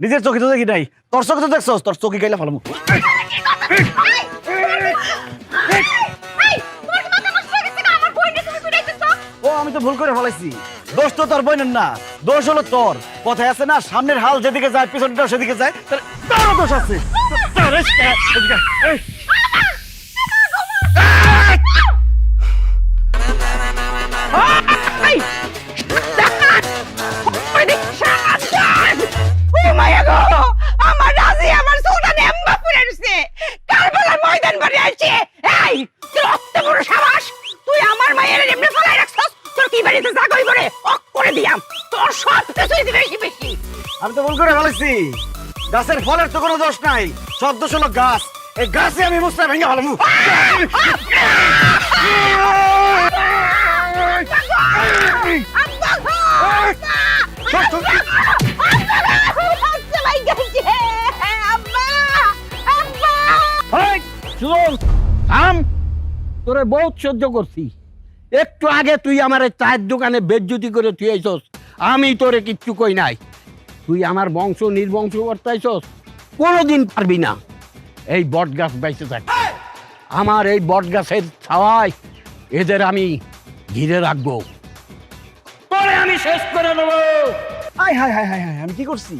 নিজের চোখে তো দেখি নাই তোর চোখে তো দেখছস তোর চোখে গাইলে ভালো ও আমি তো ভুল করে ফেলাইছি দোষ তো তোর বোনের না দোষ হলো তোর কথায় আছে না সামনের হাল যেদিকে যায় পিছনটা সেদিকে যায় তাহলে তারও দোষ আছে বাড়িতে করে অক করে দিয়াম। তোর সব কিছুই বেশি বেশি। আমি তো ভুল করে ফেলেছি। গাছের ফলের তো কোনো দোষ নাই। সব দোষ হলো গাছ। এই গাছে আমি মুস্তা ভেঙে সুজন থাম তোরে বহুত সহ্য করছি। একটু আগে তুই আমার এই চায়ের দোকানে বেজ্জুতি করে তুই আইসস আমি তোরে কিচ্ছু কই নাই। তুই আমার বংশ নির্বংশ করতেছস কোনোদিন পারবি না। এই বট গাছ বাইসে থাক আমার এই বট গাছের ছাওয়ায় এদের আমি ঘিরে রাখব। তোরে আমি শেষ করে দেবো। Hi hi hi hi hi আমি কি করছি?